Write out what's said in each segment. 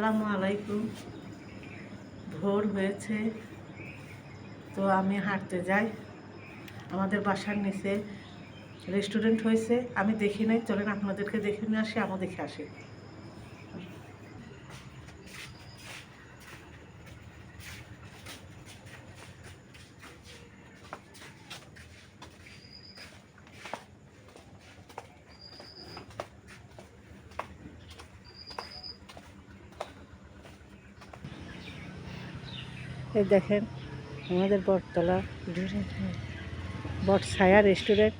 আসসালামু আলাইকুম। ভোর হয়েছে, তো আমি হাঁটতে যাই। আমাদের বাসার নিচে রেস্টুরেন্ট হয়েছে। আমি দেখি নাই, চলেন আপনাদেরকে দেখে নিয়ে আসি আমি দেখে আসি। এই দেখেন, আমাদের বটতলা। বট ছায়া রেস্টুরেন্ট।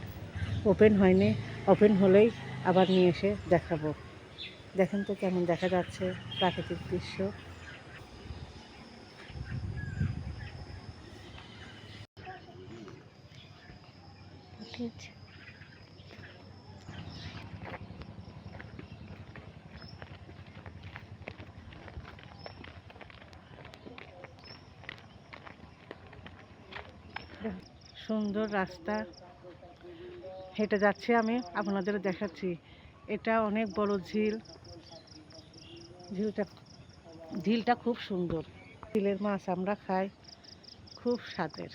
ওপেন হয়নি। ওপেন হলেই আবার নিয়ে এসে দেখাবো। দেখেন তো কেমন দেখা যাচ্ছে প্রাকৃতিক দৃশ্য। সুন্দর রাস্তা। হেঁটে যাচ্ছি আমি, আপনাদের দেখাচ্ছি। এটা অনেক বড় ঝিল। ঝিলটা ঝিলটা খুব সুন্দর। ঝিলের মাছ আমরা খাই, খুব স্বাদের।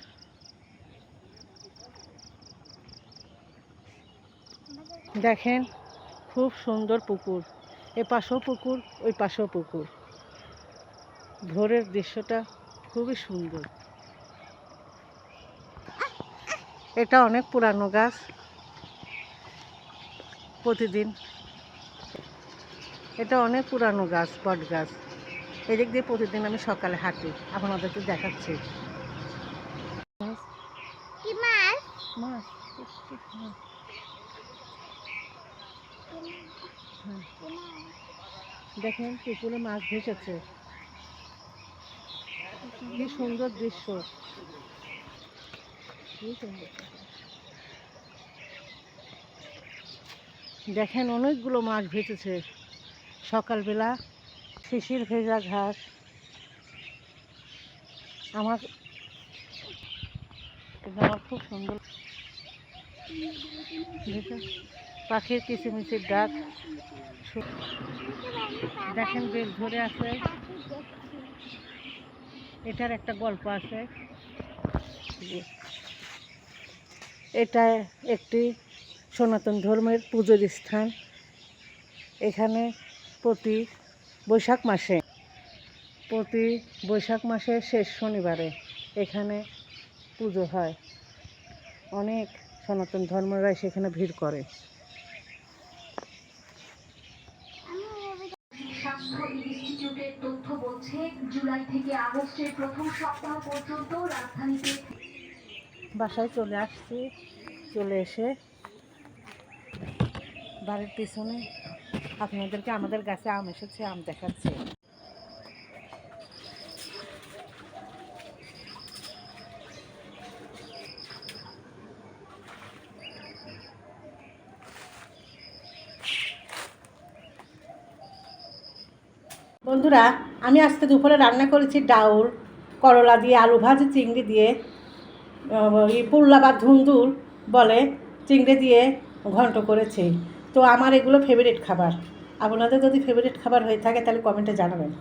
দেখেন, খুব সুন্দর পুকুর। এ পাশেও পুকুর, ওই পাশেও পুকুর। ভোরের দৃশ্যটা খুবই সুন্দর। এটা অনেক পুরানো গাছ। প্রতিদিন। এটা অনেক পুরানো গাছ বট গাছ। এদিক দিয়ে প্রতিদিন আমি সকালে হাঁটি। আপনাদেরকে দেখাচ্ছি। দেখেন পুকুরে মাছ ভেসেছে। কি সুন্দর দৃশ্য। দেখেন অনেকগুলো মাছ ভেসেছে সকালবেলা শিশির ভেজা ঘাস। আমার আমার খুব সুন্দর। পাখির কিচিমিচির ডাক। দেখেন বেল ধরে আছে। এটার একটা গল্প আছে। এটা একটি সনাতন ধর্মের পুজোর স্থান। এখানে প্রতি বৈশাখ মাসে, প্রতি বৈশাখ মাসের শেষ শনিবারে এখানে পুজো হয়। অনেক সনাতন ধর্মরাই সেখানে ভিড় করে। ইনস্টিটিউটের তথ্য বলছে, জুলাই থেকে আগস্টের প্রথম সপ্তাহ পর্যন্ত রাজধানীতে বাসায় চলে আসছি, চলে এসে বাড়ির পিছনে আপনাদেরকে আমাদের গাছে আম এসেছে, আম দেখাচ্ছি। বন্ধুরা, আমি আজকে দুপুরে রান্না করেছি ডাউল, করলা দিয়ে আলু ভাজি, চিংড়ি দিয়ে। পুল্লা বা ধুন্দুর বলে, চিংড়ে দিয়ে ঘন্ট করেছে। তো আমার এগুলো ফেভারিট খাবার। আপনাদের যদি ফেভারিট খাবার হয়ে থাকে, তাহলে কমেন্টে জানাবেন।